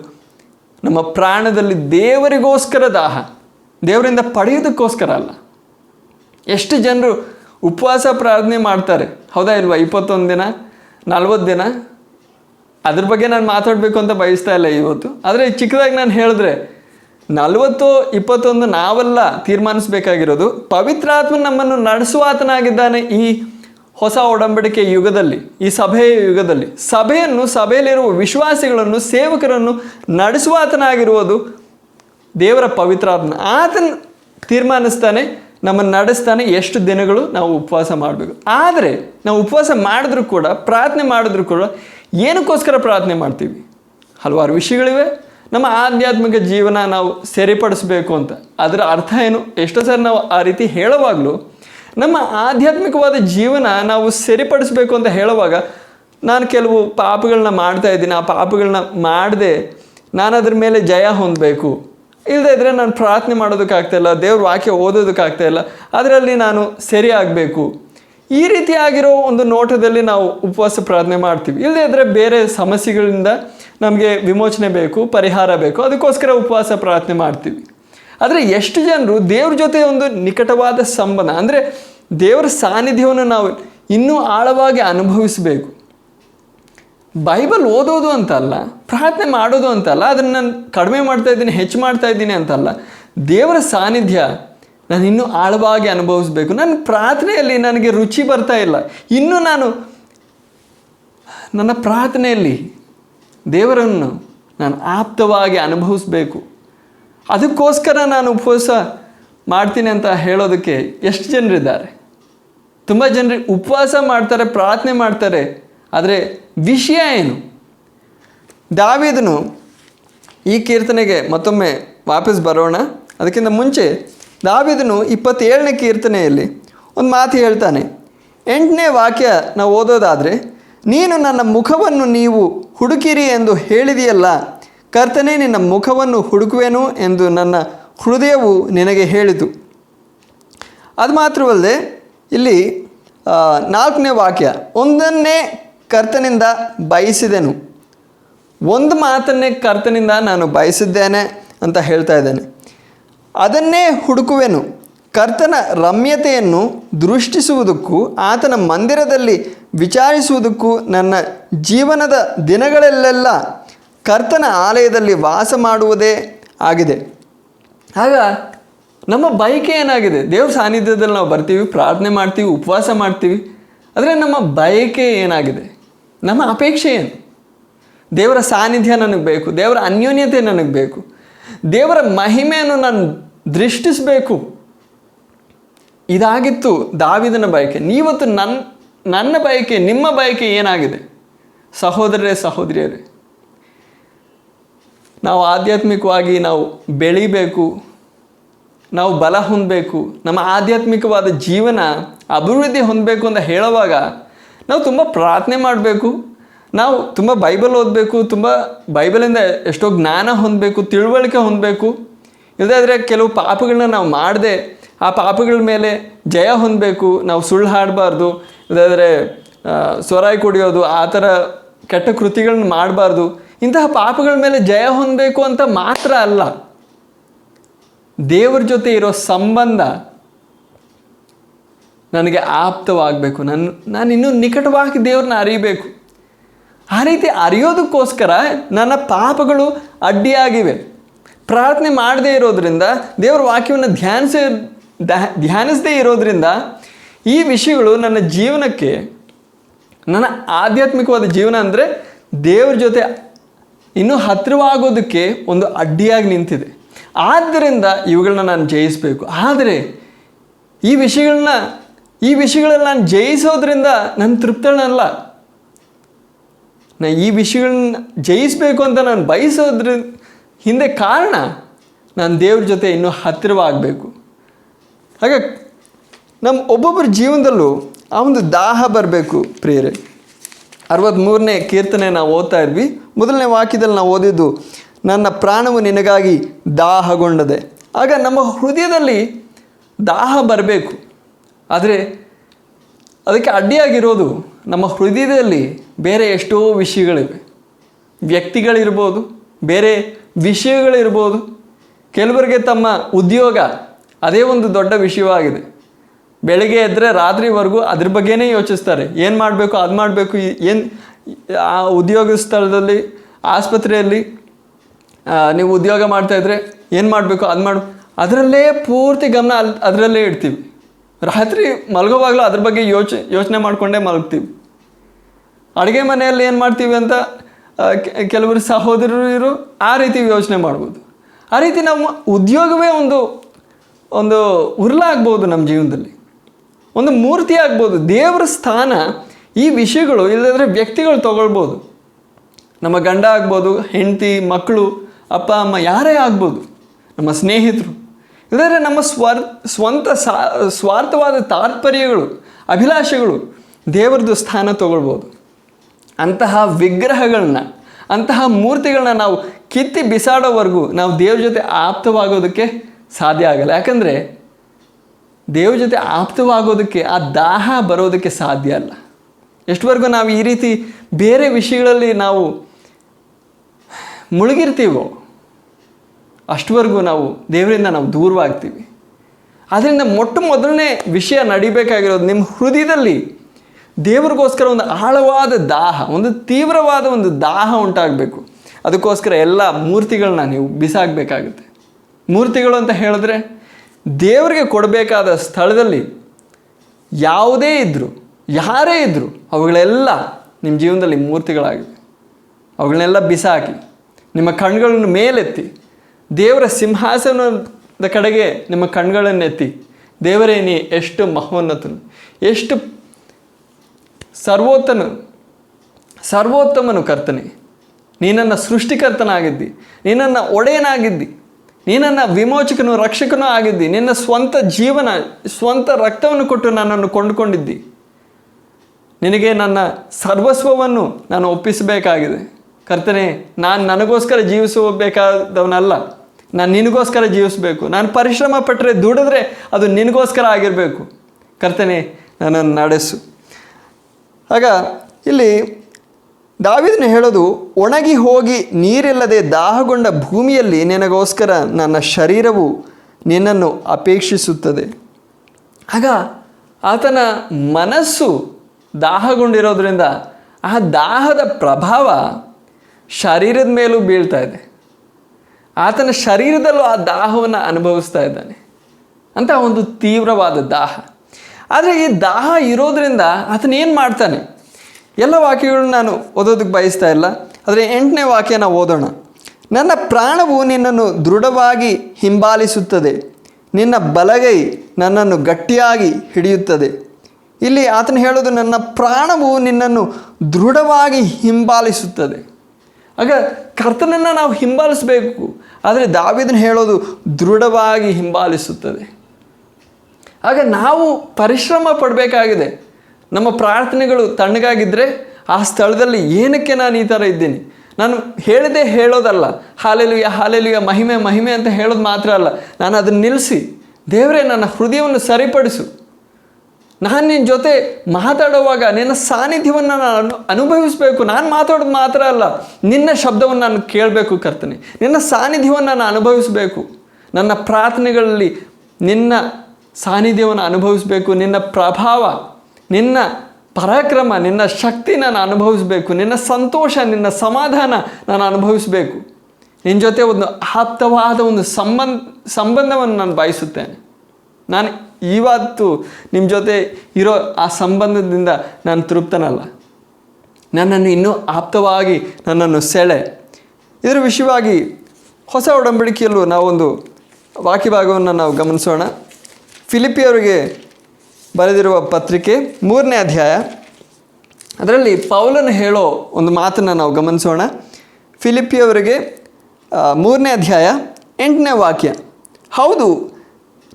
ನಮ್ಮ ಪ್ರಾಣದಲ್ಲಿ ದೇವರಿಗೋಸ್ಕರ ದಾಹ, ದೇವರಿಂದ ಪಡೆಯೋದಕ್ಕೋಸ್ಕರ ಅಲ್ಲ. ಎಷ್ಟು ಜನರು ಉಪವಾಸ ಪ್ರಾರ್ಥನೆ ಮಾಡ್ತಾರೆ, ಹೌದಾ ಇಲ್ವಾ? ಇಪ್ಪತ್ತೊಂದು ದಿನ ನಲ್ವತ್ತು ದಿನ? ಅದ್ರ ಬಗ್ಗೆ ನಾನು ಮಾತಾಡಬೇಕು ಅಂತ ಬಯಸ್ತಾ ಇಲ್ಲ ಇವತ್ತು. ಆದರೆ ಚಿಕ್ಕದಾಗಿ ನಾನು ಹೇಳಿದ್ರೆ, ನಲವತ್ತು, ಇಪ್ಪತ್ತೊಂದು ನಾವೆಲ್ಲ ತೀರ್ಮಾನಿಸಬೇಕಾಗಿರೋದು ಪವಿತ್ರಾತ್ಮ ನಮ್ಮನ್ನು ನಡೆಸುವ ಆತನಾಗಿದ್ದಾನೆ ಈ ಹೊಸ ಒಡಂಬಡಿಕೆ ಯುಗದಲ್ಲಿ, ಈ ಸಭೆಯ ಯುಗದಲ್ಲಿ. ಸಭೆಯನ್ನು, ಸಭೆಯಲ್ಲಿರುವ ವಿಶ್ವಾಸಿಗಳನ್ನು, ಸೇವಕರನ್ನು ನಡೆಸುವ ಆತನಾಗಿರುವುದು ದೇವರ ಪವಿತ್ರಾತ್ಮ ಆತನ ತೀರ್ಮಾನಿಸ್ತಾನೆ ನಮ್ಮನ್ನು ನಡೆಸ್ತಾನೆ ಎಷ್ಟು ದಿನಗಳು ನಾವು ಉಪವಾಸ ಮಾಡಬೇಕು. ಆದರೆ ನಾವು ಉಪವಾಸ ಮಾಡಿದ್ರೂ ಕೂಡ, ಪ್ರಾರ್ಥನೆ ಮಾಡಿದ್ರೂ ಕೂಡ ಏನಕ್ಕೋಸ್ಕರ ಪ್ರಾರ್ಥನೆ ಮಾಡ್ತೀವಿ? ಹಲವಾರು ವಿಷಯಗಳಿವೆ. ನಮ್ಮ ಆಧ್ಯಾತ್ಮಿಕ ಜೀವನ ನಾವು ಸರಿಪಡಿಸಬೇಕು ಅಂತ. ಅದರ ಅರ್ಥ ಏನು? ಎಷ್ಟೋ ಸರಿ ನಾವು ಆ ರೀತಿ ಹೇಳುವಾಗಲೂ, ನಮ್ಮ ಆಧ್ಯಾತ್ಮಿಕವಾದ ಜೀವನ ನಾವು ಸರಿಪಡಿಸಬೇಕು ಅಂತ ಹೇಳುವಾಗ, ನಾನು ಕೆಲವು ಪಾಪಗಳನ್ನ ಮಾಡ್ತಾ ಇದ್ದೀನಿ, ಆ ಪಾಪಗಳನ್ನ ಮಾಡದೆ ನಾನು ಅದ್ರ ಮೇಲೆ ಜಯ ಹೊಂದಬೇಕು. ಇಲ್ಲದೇ ಇದ್ದರೆ ನಾನು ಪ್ರಾರ್ಥನೆ ಮಾಡೋದಕ್ಕಾಗ್ತಾಯಿಲ್ಲ ದೇವ್ರ ವಾಕ್ಯ ಓದೋದಕ್ಕಾಗ್ತಾ ಇಲ್ಲ, ಅದರಲ್ಲಿ ನಾನು ಸರಿ ಆಗಬೇಕು. ಈ ರೀತಿಯಾಗಿರೋ ಒಂದು ನೋಟದಲ್ಲಿ ನಾವು ಉಪವಾಸ ಪ್ರಾರ್ಥನೆ ಮಾಡ್ತೀವಿ. ಇಲ್ಲದೇ ಇದ್ದರೆ ಬೇರೆ ಸಮಸ್ಯೆಗಳಿಂದ ನಮಗೆ ವಿಮೋಚನೆ ಬೇಕು, ಪರಿಹಾರ ಬೇಕು, ಅದಕ್ಕೋಸ್ಕರ ಉಪವಾಸ ಪ್ರಾರ್ಥನೆ ಮಾಡ್ತೀವಿ. ಆದರೆ ಎಷ್ಟು ಜನರು ದೇವ್ರ ಜೊತೆ ಒಂದು ನಿಕಟವಾದ ಸಂಬಂಧ, ಅಂದರೆ ದೇವರ ಸಾನ್ನಿಧ್ಯವನ್ನು ನಾವು ಇನ್ನೂ ಆಳವಾಗಿ ಅನುಭವಿಸಬೇಕು. ಬೈಬಲ್ ಓದೋದು ಅಂತಲ್ಲ, ಪ್ರಾರ್ಥನೆ ಮಾಡೋದು ಅಂತಲ್ಲ, ಅದನ್ನು ನಾನು ಕಡಿಮೆ ಮಾಡ್ತಾ ಇದ್ದೀನಿ, ಹೆಚ್ಚು ಮಾಡ್ತಾ ಇದ್ದೀನಿ ಅಂತಲ್ಲ, ದೇವರ ಸಾನ್ನಿಧ್ಯ ನಾನು ಇನ್ನೂ ಆಳವಾಗಿ ಅನುಭವಿಸ್ಬೇಕು. ನನ್ನ ಪ್ರಾರ್ಥನೆಯಲ್ಲಿ ನನಗೆ ರುಚಿ ಬರ್ತಾ ಇಲ್ಲ. ಇನ್ನೂ ನಾನು ನನ್ನ ಪ್ರಾರ್ಥನೆಯಲ್ಲಿ ದೇವರನ್ನು ನಾನು ಆಪ್ತವಾಗಿ ಅನುಭವಿಸ್ಬೇಕು. ಅದಕ್ಕೋಸ್ಕರ ನಾನು ಉಪವಾಸ ಮಾಡ್ತೀನಿ ಅಂತ ಹೇಳೋದಕ್ಕೆ ಎಷ್ಟು ಜನರಿದ್ದಾರೆ? ತುಂಬ ಜನರು ಉಪವಾಸ ಮಾಡ್ತಾರೆ, ಪ್ರಾರ್ಥನೆ ಮಾಡ್ತಾರೆ. ಆದರೆ ವಿಷಯ ಏನು? ದಾವಿದನು ಈ ಕೀರ್ತನೆಗೆ ಮತ್ತೊಮ್ಮೆ ವಾಪಸ್ ಬರೋಣ. ಅದಕ್ಕಿಂತ ಮುಂಚೆ ದಾವಿದನು ಇಪ್ಪತ್ತೇಳನೇ ಕೀರ್ತನೆಯಲ್ಲಿ ಒಂದು ಮಾತು ಹೇಳ್ತಾನೆ. ಎಂಟನೇ ವಾಕ್ಯ ನಾವು ಓದೋದಾದರೆ, ನೀನು ನನ್ನ ಮುಖವನ್ನು ನೀವು ಹುಡುಕಿರಿ ಎಂದು ಹೇಳಿದೆಯಲ್ಲ, ಕರ್ತನೇ ನಿನ್ನ ಮುಖವನ್ನು ಹುಡುಕುವೆನು ಎಂದು ನನ್ನ ಹೃದಯವು ನಿನಗೆ ಹೇಳಿತು. ಅದು ಮಾತ್ರವಲ್ಲದೆ ಇಲ್ಲಿ ನಾಲ್ಕನೇ ವಾಕ್ಯ, ಒಂದನ್ನೇ ಕರ್ತನಿಂದ ಬಯಸಿದೆನು. ಒಂದು ಮಾತನ್ನೇ ಕರ್ತನಿಂದ ನಾನು ಬಯಸಿದ್ದೇನೆ ಅಂತ ಹೇಳ್ತಾ ಇದ್ದೇನೆ. ಅದನ್ನೇ ಹುಡುಕುವೆನು. ಕರ್ತನ ರಮ್ಯತೆಯನ್ನು ದೃಷ್ಟಿಸುವುದಕ್ಕೂ ಆತನ ಮಂದಿರದಲ್ಲಿ ವಿಚಾರಿಸುವುದಕ್ಕೂ ನನ್ನ ಜೀವನದ ದಿನಗಳಲ್ಲೆಲ್ಲ ಕರ್ತನ ಆಲಯದಲ್ಲಿ ವಾಸ ಮಾಡುವುದೇ ಆಗಿದೆ. ಆಗ ನಮ್ಮ ಬಯಕೆ ಏನಾಗಿದೆ? ದೇವ್ರ ಸಾನ್ನಿಧ್ಯದಲ್ಲಿ ನಾವು ಬರ್ತೀವಿ, ಪ್ರಾರ್ಥನೆ ಮಾಡ್ತೀವಿ, ಉಪವಾಸ ಮಾಡ್ತೀವಿ. ಆದರೆ ನಮ್ಮ ಬಯಕೆ ಏನಾಗಿದೆ? ನಮ್ಮ ಅಪೇಕ್ಷೆ ಏನು? ದೇವರ ಸಾನ್ನಿಧ್ಯ ನನಗೆ ಬೇಕು, ದೇವರ ಅನ್ಯೋನ್ಯತೆ ನನಗೆ ಬೇಕು, ದೇವರ ಮಹಿಮೆಯನ್ನು ನಾನು ದೃಷ್ಟಿಸಬೇಕು. ಇದಾಗಿತ್ತು ದಾವಿದನ ಬಯಕೆ. ನೀವತ್ತು ನನ್ನ ನನ್ನ ಬಯಕೆ, ನಿಮ್ಮ ಬಯಕೆ ಏನಾಗಿದೆ? ಸಹೋದರರೇ, ಸಹೋದರಿಯರೇ, ನಾವು ಆಧ್ಯಾತ್ಮಿಕವಾಗಿ ನಾವು ಬೆಳಿಬೇಕು, ನಾವು ಬಲ ಹೊಂದಬೇಕು, ನಮ್ಮ ಆಧ್ಯಾತ್ಮಿಕವಾದ ಜೀವನ ಅಭಿವೃದ್ಧಿ ಹೊಂದಬೇಕು ಅಂತ ಹೇಳುವಾಗ ನಾವು ತುಂಬ ಪ್ರಾರ್ಥನೆ ಮಾಡಬೇಕು. ನಾವು ತುಂಬ ಬೈಬಲ್ ಓದಬೇಕು, ತುಂಬ ಬೈಬಲಿಂದ ಎಷ್ಟೋ ಜ್ಞಾನ ಹೊಂದಬೇಕು, ತಿಳುವಳಿಕೆ ಹೊಂದಬೇಕು. ಇಲ್ಲದಾದರೆ ಕೆಲವು ಪಾಪಗಳನ್ನ ನಾವು ಮಾಡದೆ, ಆ ಪಾಪಗಳ ಮೇಲೆ ಜಯ ಹೊಂದಬೇಕು, ನಾವು ಸುಳ್ಳು ಹಾಡಬಾರ್ದು. ಇಲ್ಲದಾದರೆ ಸೊರಾಯಿ ಕುಡಿಯೋದು, ಆ ಥರ ಕೆಟ್ಟ ಕೃತಿಗಳನ್ನ ಮಾಡಬಾರ್ದು. ಇಂತಹ ಪಾಪಗಳ ಮೇಲೆ ಜಯ ಹೊಂದಬೇಕು ಅಂತ ಮಾತ್ರ ಅಲ್ಲ. ದೇವರ ಜೊತೆ ಇರೋ ಸಂಬಂಧ ನನಗೆ ಆಪ್ತವಾಗಬೇಕು. ನನ್ನ ನಾನು ಇನ್ನೂ ನಿಕಟವಾಗಿ ದೇವ್ರನ್ನ ಅರಿಬೇಕು. ಆ ರೀತಿ ಅರಿಯೋದಕ್ಕೋಸ್ಕರ ನನ್ನ ಪಾಪಗಳು ಅಡ್ಡಿಯಾಗಿವೆ. ಪ್ರಾರ್ಥನೆ ಮಾಡದೇ ಇರೋದರಿಂದ, ದೇವರ ವಾಕ್ಯವನ್ನು ಧ್ಯಾನಿಸ, ಧ್ಯ- ಧ್ಯಾನಿಸದೇ ಇರೋದರಿಂದ ಈ ವಿಷಯಗಳು ನನ್ನ ಜೀವನಕ್ಕೆ, ನನ್ನ ಆಧ್ಯಾತ್ಮಿಕವಾದ ಜೀವನ ಅಂದರೆ ದೇವ್ರ ಜೊತೆ ಇನ್ನೂ ಹತ್ತಿರವಾಗೋದಕ್ಕೆ ಒಂದು ಅಡ್ಡಿಯಾಗಿ ನಿಂತಿದೆ. ಆದ್ದರಿಂದ ಇವುಗಳನ್ನ ನಾನು ಜಯಿಸಬೇಕು. ಆದರೆ ಈ ವಿಷಯಗಳನ್ನ ಈ ವಿಷಯಗಳನ್ನ ನಾನು ಜಯಿಸೋದ್ರಿಂದ ನನ್ನ ತೃಪ್ತನಲ್ಲ ನಾ ಈ ವಿಷಯಗಳನ್ನ ಜಯಿಸಬೇಕು ಅಂತ ನಾನು ಬಯಸೋದ್ರ, ಹಿಂದೆ ಕಾರಣ ನಾನು ದೇವ್ರ ಜೊತೆ ಇನ್ನೂ ಹತ್ತಿರವಾಗಬೇಕು. ಹಾಗೆ ನಮ್ಮ ಒಬ್ಬೊಬ್ಬರ ಜೀವನದಲ್ಲೂ ಆ ಒಂದು ದಾಹ ಬರಬೇಕು ಪ್ರಿಯರೇ. ಅರವತ್ತ್ಮೂರನೇ ಕೀರ್ತನೆ ನಾವು ಓದ್ತಾ ಇದ್ವಿ. ಮೊದಲನೇ ವಾಕ್ಯದಲ್ಲಿ ನಾವು ಓದಿದ್ದು, ನನ್ನ ಪ್ರಾಣವು ನಿನಗಾಗಿ ದಾಹಗೊಂಡದೆ. ಆಗ ನಮ್ಮ ಹೃದಯದಲ್ಲಿ ದಾಹ ಬರಬೇಕು. ಆದರೆ ಅದಕ್ಕೆ ಅಡ್ಡಿಯಾಗಿರೋದು ನಮ್ಮ ಹೃದಯದಲ್ಲಿ ಬೇರೆ ಎಷ್ಟೋ ವಿಷಯಗಳಿವೆ. ವ್ಯಕ್ತಿಗಳಿರ್ಬೋದು, ಬೇರೆ ವಿಷಯಗಳಿರ್ಬೋದು. ಕೆಲವರಿಗೆ ತಮ್ಮ ಉದ್ಯೋಗ ಅದೇ ಒಂದು ದೊಡ್ಡ ವಿಷಯವಾಗಿದೆ. ಬೆಳಗ್ಗೆ ಎದ್ದರೆ ರಾತ್ರಿವರೆಗೂ ಅದ್ರ ಬಗ್ಗೆನೇ ಯೋಚಿಸ್ತಾರೆ. ಏನು ಮಾಡಬೇಕು, ಅದು ಮಾಡಬೇಕು, ಏನು ಆ ಉದ್ಯೋಗ ಸ್ಥಳದಲ್ಲಿ, ಆಸ್ಪತ್ರೆಯಲ್ಲಿ ನೀವು ಉದ್ಯೋಗ ಮಾಡ್ತಾಯಿದ್ರೆ ಏನು ಮಾಡಬೇಕು, ಅದು ಮಾಡು. ಅದರಲ್ಲೇ ಪೂರ್ತಿ ಗಮನ ಅಲ್ಲಿ ಅದರಲ್ಲೇ ಇಡ್ತೀವಿ. ರಾತ್ರಿ ಮಲಗೋವಾಗಲೂ ಅದ್ರ ಬಗ್ಗೆ ಯೋಚ, ಯೋಚನೆ ಮಾಡಿಕೊಂಡೇ ಮಲಗ್ತೀವಿ. ಅಡುಗೆ ಮನೆಯಲ್ಲಿ ಏನು ಮಾಡ್ತೀವಿ ಅಂತ ಕೆಲವರು ಸಹೋದರರು ಆ ರೀತಿ ಯೋಚನೆ ಮಾಡ್ಬೋದು. ಆ ರೀತಿ ನಮ್ಮ ಉದ್ಯೋಗವೇ ಒಂದು ಒಂದು ಉರುಳಾಗ್ಬೋದು ನಮ್ಮ ಜೀವನದಲ್ಲಿ. ಒಂದು ಮೂರ್ತಿ ಆಗ್ಬೋದು. ದೇವರ ಸ್ಥಾನ ಈ ವಿಷಯಗಳು ಇಲ್ಲದ್ರೆ ವ್ಯಕ್ತಿಗಳು ತಗೊಳ್ಬೋದು. ನಮ್ಮ ಗಂಡ ಆಗ್ಬೋದು, ಹೆಂಡತಿ, ಮಕ್ಕಳು, ಅಪ್ಪ, ಅಮ್ಮ, ಯಾರೇ ಆಗ್ಬೋದು. ನಮ್ಮ ಸ್ನೇಹಿತರು. ಇಲ್ಲದ್ರೆ ನಮ್ಮ ಸ್ವರ್, ಸ್ವಂತ ಸ್ವಾರ್ಥವಾದ ತಾತ್ಪರ್ಯಗಳು, ಅಭಿಲಾಷೆಗಳು ದೇವರದು ಸ್ಥಾನ ತಗೊಳ್ಬೋದು. ಅಂತಹ ವಿಗ್ರಹಗಳನ್ನ, ಅಂತಹ ಮೂರ್ತಿಗಳನ್ನ ನಾವು ಕಿತ್ತಿ ಬಿಸಾಡೋವರೆಗೂ ನಾವು ದೇವ್ರ ಜೊತೆ ಆಪ್ತವಾಗೋದಕ್ಕೆ ಸಾಧ್ಯ ಆಗಲ್ಲ. ಯಾಕಂದರೆ ದೇವ್ರ ಜೊತೆ ಆಪ್ತವಾಗೋದಕ್ಕೆ, ಆ ದಾಹ ಬರೋದಕ್ಕೆ ಸಾಧ್ಯ ಅಲ್ಲ. ಎಷ್ಟುವರೆಗೂ ನಾವು ಈ ರೀತಿ ಬೇರೆ ವಿಷಯಗಳಲ್ಲಿ ನಾವು ಮುಳುಗಿರ್ತೀವೋ ಅಷ್ಟುವರೆಗೂ ನಾವು ದೇವರಿಂದ ನಾವು ದೂರವಾಗ್ತೀವಿ. ಆದ್ದರಿಂದ ಮೊಟ್ಟ ಮೊದಲನೇ ವಿಷಯ ನಡಿಬೇಕಾಗಿರೋದು ನಿಮ್ಮ ಹೃದಯದಲ್ಲಿ ದೇವರಿಗೋಸ್ಕರ ಒಂದು ಆಳವಾದ ದಾಹ, ಒಂದು ತೀವ್ರವಾದ ಒಂದು ದಾಹ ಉಂಟಾಗಬೇಕು. ಅದಕ್ಕೋಸ್ಕರ ಎಲ್ಲ ಮೂರ್ತಿಗಳನ್ನ ನೀವು ಬಿಸಾಕಬೇಕಾಗುತ್ತೆ. ಮೂರ್ತಿಗಳು ಅಂತ ಹೇಳಿದ್ರೆ ದೇವರಿಗೆ ಕೊಡಬೇಕಾದ ಸ್ಥಳದಲ್ಲಿ ಯಾವುದೇ ಇದ್ದರೂ ಯಾರೇ ಇದ್ದರೂ ಅವುಗಳೆಲ್ಲ ನಿಮ್ಮ ಜೀವನದಲ್ಲಿ ಮೂರ್ತಿಗಳಾಗಿವೆ. ಅವುಗಳನ್ನೆಲ್ಲ ಬಿಸಾಕಿ, ನಿಮ್ಮ ಕಣ್ಗಳನ್ನು ಮೇಲೆತ್ತಿ ದೇವರ ಸಿಂಹಾಸನದ ಕಡೆಗೆ ನಿಮ್ಮ ಕಣ್ಗಳನ್ನೆತ್ತಿ. ದೇವರೇ, ನೀ ಎಷ್ಟು ಮಹೋನ್ನತನು. ಎಷ್ಟು ಸರ್ವೋತ್ತನು. ಸರ್ವೋತ್ತಮನು ಕರ್ತನೆ. ನೀನನ್ನು ಸೃಷ್ಟಿಕರ್ತನಾಗಿದ್ದಿ. ನೀನನ್ನು ಒಡೆಯನಾಗಿದ್ದಿ. ನೀನನ್ನು ವಿಮೋಚಕನು, ರಕ್ಷಕನೂ ಆಗಿದ್ದಿ. ನಿನ್ನ ಸ್ವಂತ ಜೀವನ, ಸ್ವಂತ ರಕ್ತವನ್ನು ಕೊಟ್ಟು ನನ್ನನ್ನು ಕೊಂಡುಕೊಂಡಿದ್ದಿ. ನಿನಗೆ ನನ್ನ ಸರ್ವಸ್ವವನ್ನು ನಾನು ಒಪ್ಪಿಸಬೇಕಾಗಿದೆ. ಕರ್ತನೆ, ನಾನು ನನಗೋಸ್ಕರ ಜೀವಿಸಬೇಕಾದವನಲ್ಲ. ನಾನು ನಿನಗೋಸ್ಕರ ಜೀವಿಸಬೇಕು. ನಾನು ಪರಿಶ್ರಮ ಪಟ್ಟರೆ ದುಡಿದ್ರೆ ಅದು ನಿನಗೋಸ್ಕರ ಆಗಿರಬೇಕು. ಕರ್ತನೆ, ನನ್ನನ್ನು ನಡೆಸು. ಆಗ ಇಲ್ಲಿ ದಾವಿದನು ಹೇಳೋದು, ಒಣಗಿ ಹೋಗಿ ನೀರಿಲ್ಲದೆ ದಾಹಗೊಂಡ ಭೂಮಿಯಲ್ಲಿ ನಿನಗೋಸ್ಕರ ನನ್ನ ಶರೀರವು ನಿನ್ನನ್ನು ಅಪೇಕ್ಷಿಸುತ್ತದೆ. ಆಗ ಆತನ ಮನಸ್ಸು ದಾಹಗೊಂಡಿರೋದ್ರಿಂದ ಆ ದಾಹದ ಪ್ರಭಾವ ಶರೀರದ ಮೇಲೂ ಬೀಳ್ತಾ ಇದೆ. ಆತನ ಶರೀರದಲ್ಲೂ ಆ ದಾಹವನ್ನು ಅನುಭವಿಸ್ತಾ ಇದ್ದಾನೆ. ಅಂತ ಒಂದು ತೀವ್ರವಾದ ದಾಹ. ಆದರೆ ಈ ದಾಹ ಇರೋದ್ರಿಂದ ಆತನ ಏನು ಮಾಡ್ತಾನೆ? ಎಲ್ಲ ವಾಕ್ಯಗಳನ್ನ ನಾನು ಓದೋದಕ್ಕೆ ಬಯಸ್ತಾ ಇಲ್ಲ. ಆದರೆ ಎಂಟನೇ ವಾಕ್ಯನ ಓದೋಣ. ನನ್ನ ಪ್ರಾಣವು ನಿನ್ನನ್ನು ದೃಢವಾಗಿ ಹಿಂಬಾಲಿಸುತ್ತದೆ. ನಿನ್ನ ಬಲಗೈ ನನ್ನನ್ನು ಗಟ್ಟಿಯಾಗಿ ಹಿಡಿಯುತ್ತದೆ. ಇಲ್ಲಿ ಆತನು ಹೇಳೋದು ನನ್ನ ಪ್ರಾಣವು ನಿನ್ನನ್ನು ದೃಢವಾಗಿ ಹಿಂಬಾಲಿಸುತ್ತದೆ. ಆಗ ಕರ್ತನನ್ನು ನಾವು ಹಿಂಬಾಲಿಸಬೇಕು. ಆದರೆ ದಾವಿದನ್ನು ಹೇಳೋದು ದೃಢವಾಗಿ ಹಿಂಬಾಲಿಸುತ್ತದೆ. ಆಗ ನಾವು ಪರಿಶ್ರಮ ಪಡಬೇಕಾಗಿದೆ. ನಮ್ಮ ಪ್ರಾರ್ಥನೆಗಳು ತಣ್ಣಗಾಗಿದ್ದರೆ ಆ ಸ್ಥಳದಲ್ಲಿ ಏನಕ್ಕೆ ನಾನು ಈ ಥರ ಇದ್ದೀನಿ? ನಾನು ಹೇಳದೆ ಹೇಳೋದಲ್ಲ. ಹಾಲೆಲುಯ ಹಾಲೆಲುಯ ಮಹಿಮೆ ಮಹಿಮೆ ಅಂತ ಹೇಳೋದು ಮಾತ್ರ ಅಲ್ಲ. ನಾನು ಅದನ್ನು ನಿಲ್ಲಿಸಿ ದೇವರೇ ನನ್ನ ಹೃದಯವನ್ನು ಸರಿಪಡಿಸು. ನಾನು ನಿನ್ನ ಜೊತೆ ಮಾತಾಡುವಾಗ ನಿನ್ನ ಸಾನ್ನಿಧ್ಯವನ್ನು ನಾನು ಅನು, ಅನುಭವಿಸಬೇಕು. ನಾನು ಮಾತಾಡೋದು ಮಾತ್ರ ಅಲ್ಲ. ನಿನ್ನ ಶಬ್ದವನ್ನು ನಾನು ಕೇಳಬೇಕು ಕರ್ತನೆ. ನಿನ್ನ ಸಾನ್ನಿಧ್ಯವನ್ನು ನಾನು ಅನುಭವಿಸಬೇಕು. ನನ್ನ ಪ್ರಾರ್ಥನೆಗಳಲ್ಲಿ ನಿನ್ನ ಸಾನ್ನಿಧ್ಯವನ್ನು ಅನುಭವಿಸಬೇಕು. ನಿನ್ನ ಪ್ರಭಾವ, ನಿನ್ನ ಪರಾಕ್ರಮ, ನಿನ್ನ ಶಕ್ತಿ ನಾನು ಅನುಭವಿಸಬೇಕು. ನಿನ್ನ ಸಂತೋಷ, ನಿನ್ನ ಸಮಾಧಾನ ನಾನು ಅನುಭವಿಸಬೇಕು. ನಿನ್ನ ಜೊತೆ ಒಂದು ಆಪ್ತವಾದ ಒಂದು ಸಂಬಂಧ, ಸಂಬಂಧವನ್ನು ನಾನು ಬಯಸುತ್ತೇನೆ. ನಾನು ಇವತ್ತು ನಿಮ್ಮ ಜೊತೆ ಇರೋ ಆ ಸಂಬಂಧದಿಂದ ನಾನು ತೃಪ್ತನಲ್ಲ. ನನ್ನನ್ನು ಇನ್ನೂ ಆಪ್ತವಾಗಿ ನನ್ನನ್ನು ಸೆಳೆ. ಇದರ ವಿಷಯವಾಗಿ ಹೊಸ ಒಡಂಬಡಿಕೆಯಲ್ಲೂ ನಾವೊಂದು ವಾಕ್ಯ ಭಾಗವನ್ನು ನಾವು ಗಮನಿಸೋಣ. ಫಿಲಿಪಿಯವರಿಗೆ ಬರೆದಿರುವ ಪತ್ರಿಕೆ ಮೂರನೇ ಅಧ್ಯಾಯ. ಅದರಲ್ಲಿ ಪೌಲನು ಹೇಳೋ ಒಂದು ಮಾತನ್ನು ನಾವು ಗಮನಿಸೋಣ. ಫಿಲಿಪಿಯವರಿಗೆ ಮೂರನೇ ಅಧ್ಯಾಯ ಎಂಟನೇ ವಾಕ್ಯ. ಹೌದು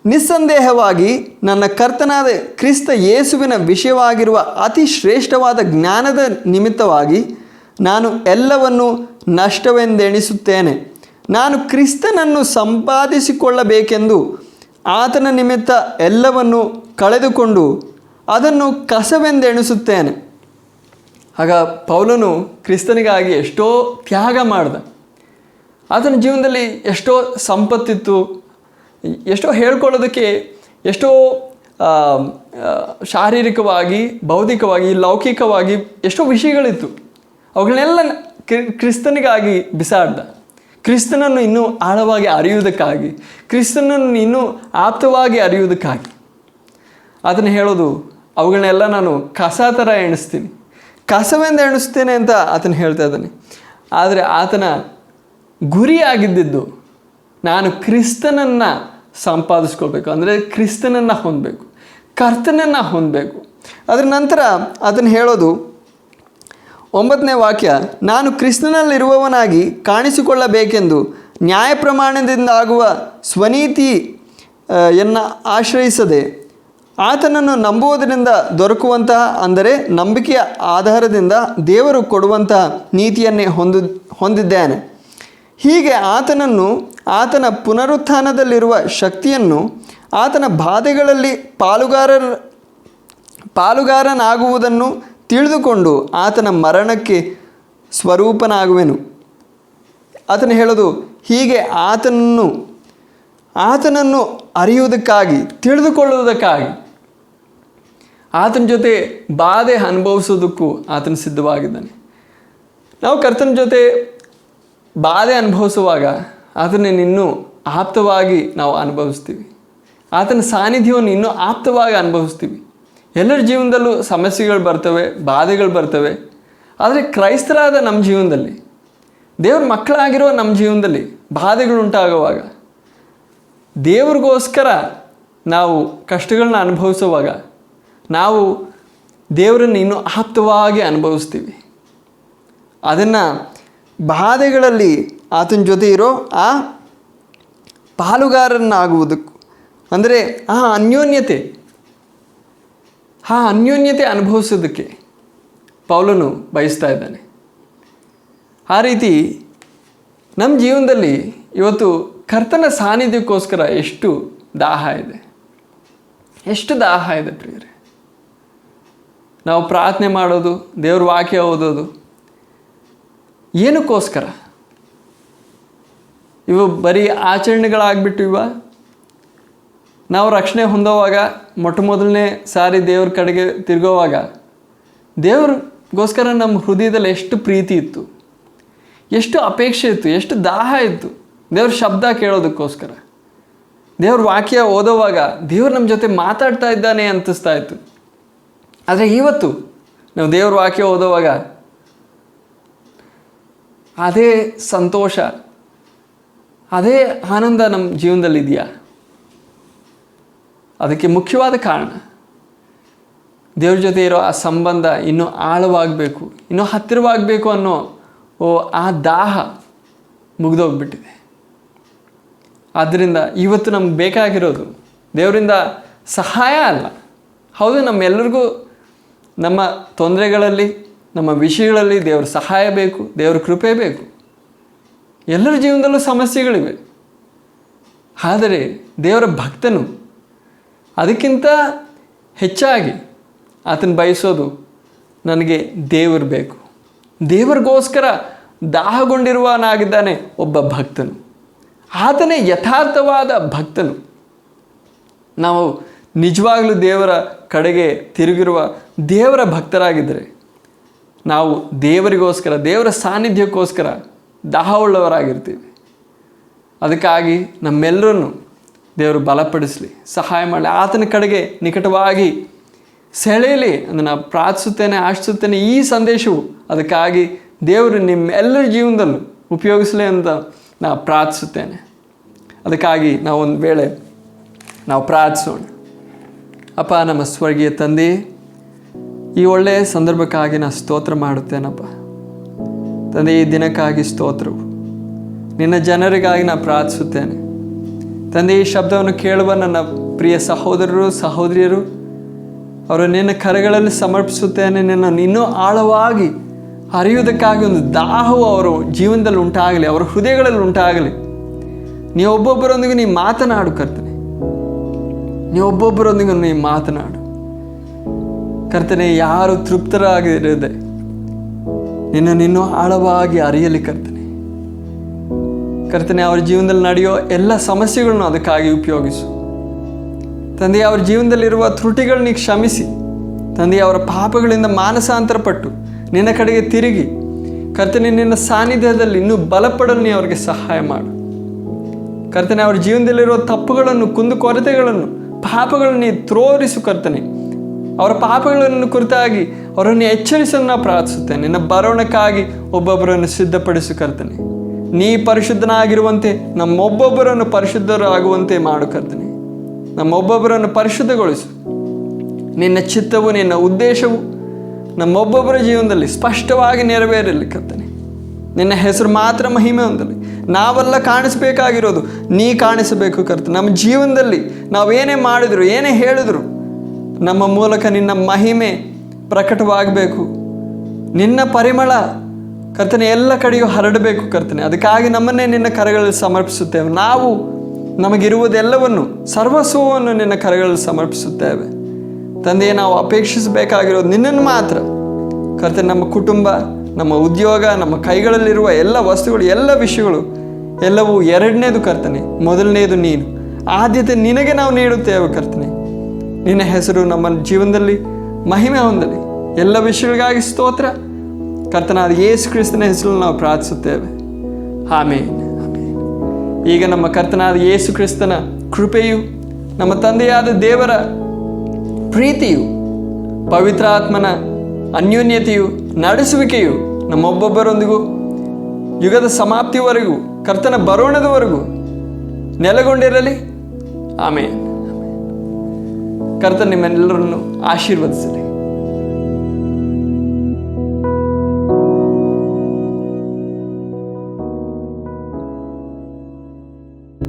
ನಿಸ್ಸಂದೇಹವಾಗಿ ನನ್ನ ಕರ್ತನಾದ ಕ್ರಿಸ್ತ ಯೇಸುವಿನ ವಿಷಯವಾಗಿರುವ ಅತಿ ಶ್ರೇಷ್ಠವಾದ ಜ್ಞಾನದ ನಿಮಿತ್ತವಾಗಿ ನಾನು ಎಲ್ಲವನ್ನು ನಷ್ಟವೆಂದೆಣಿಸುತ್ತೇನೆ. ನಾನು ಕ್ರಿಸ್ತನನ್ನು ಸಂಪಾದಿಸಿಕೊಳ್ಳಬೇಕೆಂದು ಆತನ ನಿಮಿತ್ತ ಎಲ್ಲವನ್ನು ಕಳೆದುಕೊಂಡು ಅದನ್ನು ಕಸವೆಂದೆಣಿಸುತ್ತೇನೆ. ಆಗ ಪೌಲನು ಕ್ರಿಸ್ತನಿಗಾಗಿ ಎಷ್ಟೋ ತ್ಯಾಗ ಮಾಡಿದ. ಆತನ ಜೀವನದಲ್ಲಿ ಎಷ್ಟೋ ಸಂಪತ್ತಿತ್ತು. ಎಷ್ಟೋ ಹೇಳ್ಕೊಳ್ಳೋದಕ್ಕೆ ಎಷ್ಟೋ ಶಾರೀರಿಕವಾಗಿ, ಬೌದ್ಧಿಕವಾಗಿ, ಲೌಕಿಕವಾಗಿ ಎಷ್ಟೋ ವಿಷಯಗಳಿತ್ತು. ಅವುಗಳನ್ನೆಲ್ಲ ಕ್ರಿ- ಕ್ರಿಸ್ತನಿಗಾಗಿ ಬಿಸಾಡ್ದ. ಕ್ರಿಸ್ತನನ್ನು ಇನ್ನೂ ಆಳವಾಗಿ ಅರಿಯುವುದಕ್ಕಾಗಿ, ಕ್ರಿಸ್ತನನ್ನು ಇನ್ನೂ ಆಪ್ತವಾಗಿ ಅರಿಯುವುದಕ್ಕಾಗಿ. ಅದನ್ನು ಹೇಳೋದು, ಅವುಗಳನ್ನೆಲ್ಲ ನಾನು ಕಸ ಥರ ಎಣಿಸ್ತೀನಿ. ಕಸವೆಂದು ಎಣಿಸ್ತೇನೆ ಅಂತ ಆತನ ಹೇಳ್ತಾ ಇದ್ದಾನೆ. ಆದರೆ ಆತನ ಗುರಿಯಾಗಿದ್ದಿದ್ದು ನಾನು ಕ್ರಿಸ್ತನನ್ನು ಸಂಪಾದಿಸ್ಕೊಳ್ಬೇಕು. ಅಂದರೆ ಕ್ರಿಸ್ತನನ್ನು ಹೊಂದಬೇಕು. ಕರ್ತನನ್ನು ಹೊಂದಬೇಕು. ಅದರ ನಂತರ ಅದನ್ನು ಹೇಳೋದು, ಒಂಬತ್ತನೇ ವಾಕ್ಯ, ನಾನು ಕ್ರಿಸ್ತನಲ್ಲಿರುವವನಾಗಿ ಕಾಣಿಸಿಕೊಳ್ಳಬೇಕೆಂದು ನ್ಯಾಯ ಪ್ರಮಾಣದಿಂದ ಆಗುವ ಸ್ವನೀತಿ ಯನ್ನು ಆಶ್ರಯಿಸದೆ ಆತನನ್ನು ನಂಬುವುದರಿಂದ ದೊರಕುವಂತಹ, ಅಂದರೆ ನಂಬಿಕೆಯ ಆಧಾರದಿಂದ ದೇವರು ಕೊಡುವಂತಹ ನೀತಿಯನ್ನೇ ಹೊಂದು, ಹೊಂದಿದ್ದೇನೆ. ಹೀಗೆ ಆತನನ್ನು, ಆತನ ಪುನರುತ್ಥಾನದಲ್ಲಿರುವ ಶಕ್ತಿಯನ್ನು ಆತನ ಬಾಧೆಗಳಲ್ಲಿ ಪಾಲುಗಾರರ, ಪಾಲುಗಾರನಾಗುವುದನ್ನು ತಿಳಿದುಕೊಂಡು ಆತನ ಮರಣಕ್ಕೆ ಸ್ವರೂಪನಾಗುವೆನು. ಆತನು ಹೇಳೋದು, ಹೀಗೆ ಆತನನ್ನು ಆತನನ್ನು ಅರಿಯುವುದಕ್ಕಾಗಿ, ತಿಳಿದುಕೊಳ್ಳುವುದಕ್ಕಾಗಿ. ಆತನ ಜೊತೆ ಬಾಧೆ ಅನುಭವಿಸೋದಕ್ಕೂ ಆತನು ಸಿದ್ಧವಾಗಿದ್ದಾನೆ. ನಾವು ಕರ್ತನ ಜೊತೆ ಬಾಧೆ ಅನುಭವಿಸುವಾಗ ಆತನನ್ನು ಇನ್ನೂ ಆಪ್ತವಾಗಿ ನಾವು ಅನುಭವಿಸ್ತೀವಿ. ಆತನ ಸಾನ್ನಿಧ್ಯವನ್ನು ಇನ್ನೂ ಆಪ್ತವಾಗಿ ಅನುಭವಿಸ್ತೀವಿ. ಎಲ್ಲರ ಜೀವನದಲ್ಲೂ ಸಮಸ್ಯೆಗಳು ಬರ್ತವೆ, ಬಾಧೆಗಳು ಬರ್ತವೆ. ಆದರೆ ಕ್ರೈಸ್ತರಾದ ನಮ್ಮ ಜೀವನದಲ್ಲಿ, ದೇವ್ರ ಮಕ್ಕಳಾಗಿರೋ ನಮ್ಮ ಜೀವನದಲ್ಲಿ ಬಾಧೆಗಳು ಉಂಟಾಗುವಾಗ, ದೇವ್ರಿಗೋಸ್ಕರ ನಾವು ಕಷ್ಟಗಳನ್ನ ಅನುಭವಿಸುವಾಗ ನಾವು ದೇವರನ್ನು ಇನ್ನೂ ಆಪ್ತವಾಗಿ ಅನುಭವಿಸ್ತೀವಿ. ಅದನ್ನು ಬಾಧೆಗಳಲ್ಲಿ ಆತನ ಜೊತೆ ಇರೋ ಆ ಪಾಲುಗಾರನಾಗುವುದಕ್ಕೂ ಅಂದರೆ ಆ ಅನ್ಯೋನ್ಯತೆ ಆ ಅನ್ಯೋನ್ಯತೆ ಅನುಭವಿಸೋದಕ್ಕೆ ಪೌಲನು ಬಯಸ್ತಾ ಇದ್ದಾನೆ. ಆ ರೀತಿ ನಮ್ಮ ಜೀವನದಲ್ಲಿ ಇವತ್ತು ಕರ್ತನ ಸಾನ್ನಿಧ್ಯಕ್ಕೋಸ್ಕರ ಎಷ್ಟು ದಾಹ ಇದೆ. ಎಷ್ಟು ದಾಹ ಇದೆ ಪ್ರಿಯರೇ. ನಾವು ಪ್ರಾರ್ಥನೆ ಮಾಡೋದು, ದೇವ್ರ ವಾಕ್ಯ ಓದೋದು ಏನಕ್ಕೋಸ್ಕರ? ಇವು ಬರೀ ಇವ? ನಾವು ರಕ್ಷಣೆ ಹೊಂದೋವಾಗ, ಮೊಟ್ಟ ಮೊದಲನೇ ಸಾರಿ ದೇವ್ರ ಕಡೆಗೆ ತಿರುಗೋವಾಗ, ದೇವ್ರಿಗೋಸ್ಕರ ನಮ್ಮ ಹೃದಯದಲ್ಲಿ ಎಷ್ಟು ಪ್ರೀತಿ ಇತ್ತು, ಎಷ್ಟು ಅಪೇಕ್ಷೆ ಇತ್ತು, ಎಷ್ಟು ದಾಹ ಇತ್ತು, ದೇವ್ರ ಶಬ್ದ ಕೇಳೋದಕ್ಕೋಸ್ಕರ. ದೇವ್ರ ವಾಕ್ಯ ಓದೋವಾಗ ದೇವ್ರು ನಮ್ಮ ಜೊತೆ ಮಾತಾಡ್ತಾ ಇದ್ದಾನೆ ಅಂತಿಸ್ತಾ ಇತ್ತು. ಆದರೆ ಇವತ್ತು ನಾವು ದೇವ್ರ ವಾಕ್ಯ ಓದೋವಾಗ ಅದೇ ಸಂತೋಷ, ಅದೇ ಆನಂದ ನಮ್ಮ ಜೀವನದಲ್ಲಿ ಇದೆಯಾ ಅದಕ್ಕೆ ಮುಖ್ಯವಾದ ಕಾರಣ, ದೇವ್ರ ಜೊತೆ ಇರೋ ಆ ಸಂಬಂಧ ಇನ್ನೂ ಆಳವಾಗಬೇಕು, ಇನ್ನೂ ಹತ್ತಿರವಾಗಬೇಕು ಅನ್ನೋ, ಓ, ಆ ದಾಹ ಮುಗಿದೋಗ್ಬಿಟ್ಟಿದೆ. ಆದ್ದರಿಂದ ಇವತ್ತು ನಮ್ಗೆ ಬೇಕಾಗಿರೋದು ದೇವರಿಂದ ಸಹಾಯ ಅಲ್ಲ. ಹೌದು ನಮ್ಮೆಲ್ಲರಿಗೂ ನಮ್ಮ ತೊಂದರೆಗಳಲ್ಲಿ ನಮ್ಮ ವಿಷಯಗಳಲ್ಲಿ ದೇವರ ಸಹಾಯ ಬೇಕು, ದೇವರ ಕೃಪೆ ಬೇಕು. ಎಲ್ಲರ ಜೀವನದಲ್ಲೂ ಸಮಸ್ಯೆಗಳಿವೆ. ಆದರೆ ದೇವರ ಭಕ್ತನು ಅದಕ್ಕಿಂತ ಹೆಚ್ಚಾಗಿ ಆತನ ಬಯಸೋದು ನನಗೆ ದೇವರು ಬೇಕು. ದೇವರಿಗೋಸ್ಕರ ದಾಹಗೊಂಡಿರುವನಾಗಿದ್ದಾನೆ ಒಬ್ಬ ಭಕ್ತನು. ಆತನೇ ಯಥಾರ್ಥವಾದ ಭಕ್ತನು. ನಾವು ನಿಜವಾಗಲೂ ದೇವರ ಕಡೆಗೆ ತಿರುಗಿರುವ ದೇವರ ಭಕ್ತರಾಗಿದ್ದರೆ ನಾವು ದೇವರಿಗೋಸ್ಕರ, ದೇವರ ಸಾನ್ನಿಧ್ಯಕ್ಕೋಸ್ಕರ ದಾಹವುಳ್ಳವರಾಗಿರ್ತೀವಿ ಅದಕ್ಕಾಗಿ ನಮ್ಮೆಲ್ಲರನ್ನು ದೇವರು ಬಲಪಡಿಸಲಿ, ಸಹಾಯ ಮಾಡಲಿ. ಆತನ ಕಡೆಗೆ ನಿಕಟವಾಗಿ ಸೆಳೆಯಲಿ ಅದನ್ನು ಪ್ರಾರ್ಥಿಸುತ್ತೇನೆ, ಆಶಿಸುತ್ತೇನೆ ಈ ಸಂದೇಶವು. ಅದಕ್ಕಾಗಿ ದೇವರು ನಿಮ್ಮೆಲ್ಲರ ಜೀವನದಲ್ಲೂ ಉಪಯೋಗಿಸಲಿ ಅಂತ ನಾನು ಪ್ರಾರ್ಥಿಸುತ್ತೇನೆ. ಅದಕ್ಕಾಗಿ ನಾವು ಒಂದು ವೇಳೆ ನಾವು ಪ್ರಾರ್ಥಿಸೋಣ. ಅಪ್ಪ ನಮ್ಮ ಸ್ವರ್ಗೀಯ ತಂದೆ ಈ ಒಳ್ಳೆಯ ಸಂದರ್ಭಕ್ಕಾಗಿ ನಾನು ಸ್ತೋತ್ರ ಮಾಡುತ್ತೇನಪ್ಪ. ತಂದೆ, ಈ ದಿನಕ್ಕಾಗಿ ಸ್ತೋತ್ರವು ನಿನ್ನ ಜನರಿಗಾಗಿ ನಾನು ಪ್ರಾರ್ಥಿಸುತ್ತೇನೆ. ತಂದೆ, ಈ ಶಬ್ದವನ್ನು ಕೇಳುವ ನನ್ನ ಪ್ರಿಯ ಸಹೋದರರು, ಸಹೋದರಿಯರು, ಅವರು ನಿನ್ನ ಕರೆಗಳಲ್ಲಿ ಸಮರ್ಪಿಸುತ್ತೇನೆ. ನಿನ್ನ ಇನ್ನೂ ಆಳವಾಗಿ ಅರಿಯುವುದಕ್ಕಾಗಿ ಒಂದು ದಾಹವು ಅವರು ಜೀವನದಲ್ಲಿ ಉಂಟಾಗಲಿ, ಅವರ ಹೃದಯಗಳಲ್ಲಿ ಉಂಟಾಗಲಿ. ನೀ ಒಬ್ಬೊಬ್ಬರೊಂದಿಗೆ ನೀವು ಮಾತನಾಡು ಕರ್ತನೆ. ನೀ ಒಬ್ಬೊಬ್ಬರೊಂದಿಗೆ ನೀವು ಮಾತನಾಡು. ಕರ್ತನೆ, ಯಾರು ತೃಪ್ತರಾಗಿರದೆ ನಿನ್ನ ನಿನ್ನೂ ಆಳವಾಗಿ ಅರಿಯಲಿ ಕರ್ತನೆ. ಕರ್ತನೆ, ಅವ್ರ ಜೀವನದಲ್ಲಿ ನಡೆಯೋ ಎಲ್ಲ ಸಮಸ್ಯೆಗಳನ್ನು ಅದಕ್ಕಾಗಿ ಉಪಯೋಗಿಸು. ತಂದೆ, ಅವ್ರ ಜೀವನದಲ್ಲಿರುವ ತ್ರುಟಿಗಳನ್ನ ಕ್ಷಮಿಸಿ. ತಂದೆ, ಅವರ ಪಾಪಗಳಿಂದ ಮಾನಸಾಂತರ ಪಟ್ಟು ನಿನ್ನ ಕಡೆಗೆ ತಿರುಗಿ. ಕರ್ತನೆ, ನಿನ್ನ ಸಾನ್ನಿಧ್ಯದಲ್ಲಿ ಇನ್ನೂ ಬಲಪಡಲು ನೀ ಅವರಿಗೆ ಸಹಾಯ ಮಾಡು. ಕರ್ತನೆ, ಅವ್ರ ಜೀವನದಲ್ಲಿರುವ ತಪ್ಪುಗಳನ್ನು, ಕುಂದು ಕೊರತೆಗಳನ್ನು, ಪಾಪಗಳನ್ನು ನೀ ತೋರಿಸು ಕರ್ತನೆ. ಅವರ ಪಾಪಗಳನ್ನು ಕುರಿತಾಗಿ ಅವರನ್ನು ಎಚ್ಚರಿಸಲು ನಾವು ಪ್ರಾರ್ಥಿಸುತ್ತೇನೆ. ನಿನ್ನ ಬರೋಣಕ್ಕಾಗಿ ಒಬ್ಬೊಬ್ಬರನ್ನು ಸಿದ್ಧಪಡಿಸು ಕರ್ತನೆ. ನೀ ಪರಿಶುದ್ಧನಾಗಿರುವಂತೆ, ನಮ್ಮೊಬ್ಬೊಬ್ಬರನ್ನು ಪರಿಶುದ್ಧರಾಗುವಂತೆ ಮಾಡು ಕರ್ತನೆ. ನಮ್ಮೊಬ್ಬೊಬ್ಬರನ್ನು ಪರಿಶುದ್ಧಗೊಳಿಸು. ನಿನ್ನ ಚಿತ್ತವು, ನಿನ್ನ ಉದ್ದೇಶವು ನಮ್ಮೊಬ್ಬೊಬ್ಬರ ಜೀವನದಲ್ಲಿ ಸ್ಪಷ್ಟವಾಗಿ ನೆರವೇರಲಿ ಕರ್ತನೆ. ನಿನ್ನ ಹೆಸರು ಮಾತ್ರ ಮಹಿಮೆ ಹೊಂದಲಿ. ನಾವೆಲ್ಲ ಕಾಣಿಸಬೇಕಾಗಿರೋದು ನೀ ಕಾಣಿಸಬೇಕು ಕರ್ತ ನಮ್ಮ ಜೀವನದಲ್ಲಿ ನಾವೇನೇ ಮಾಡಿದ್ರು, ಏನೇ ಹೇಳಿದ್ರು ನಮ್ಮ ಮೂಲಕ ನಿನ್ನ ಮಹಿಮೆ ಪ್ರಕಟವಾಗಬೇಕು. ನಿನ್ನ ಪರಿಮಳ ಕರ್ತನೆ, ಎಲ್ಲ ಕಡೆಯೂ ಹರಡಬೇಕು ಕರ್ತನೆ. ಅದಕ್ಕಾಗಿ ನಮ್ಮನ್ನೇ ನಿನ್ನ ಕರೆಗಳಲ್ಲಿ ಸಮರ್ಪಿಸುತ್ತೇವೆ. ನಾವು ನಮಗಿರುವುದೆಲ್ಲವನ್ನು, ಸರ್ವಸ್ವವನ್ನು ನಿನ್ನ ಕರೆಗಳಲ್ಲಿ ಸಮರ್ಪಿಸುತ್ತೇವೆ. ತಂದೆಯೇ, ನಾವು ಅಪೇಕ್ಷಿಸಬೇಕಾಗಿರೋದು ನಿನ್ನನ್ನು ಮಾತ್ರ. ಕರ್ತನೆ, ನಮ್ಮ ಕುಟುಂಬ, ನಮ್ಮ ಉದ್ಯೋಗ, ನಮ್ಮ ಕೈಗಳಲ್ಲಿರುವ ಎಲ್ಲ ವಸ್ತುಗಳು, ಎಲ್ಲ ವಿಷಯಗಳು, ಎಲ್ಲವೂ ಎರಡನೇದು ಕರ್ತನೆ, ಮೊದಲನೇದು ನೀನು. ಆದ್ಯತೆ ನಿನಗೆ ನಾವು ನೀಡುತ್ತೇವೆ ಕರ್ತನೆ. ನಿನ್ನ ಹೆಸರು ನಮ್ಮ ಜೀವನದಲ್ಲಿ, ಮಹಿಮೆ ಹೊಂದಲಿ. ಎಲ್ಲ ವಿಷಯಗಳಿಗಾಗಿ ಸ್ತೋತ್ರ. ಕರ್ತನಾದ ಯೇಸು ಕ್ರಿಸ್ತನ ಹೆಸರು ನಾವು ಪ್ರಾರ್ಥಿಸುತ್ತೇವೆ. ಆಮೇನ್. ಆಮೇನ್ ಈಗ ನಮ್ಮ ಕರ್ತನಾದ ಯೇಸು ಕ್ರಿಸ್ತನ ಕೃಪೆಯು, ನಮ್ಮ ತಂದೆಯಾದ ದೇವರ ಪ್ರೀತಿಯು ಪವಿತ್ರಾತ್ಮನ ಅನ್ಯೋನ್ಯತೆಯು, ನಡೆಸುವಿಕೆಯು ನಮ್ಮೊಬ್ಬೊಬ್ಬರೊಂದಿಗೂ, ಯುಗದ ಸಮಾಪ್ತಿವರೆಗೂ, ಕರ್ತನ ಬರೋಣದವರೆಗೂ ನೆಲೆಗೊಂಡಿರಲಿ. ಆಮೇಲೆ ಕರ್ತನ ನಿಮ್ಮೆಲ್ಲರನ್ನು ಆಶೀರ್ವದಿಸಲಿ.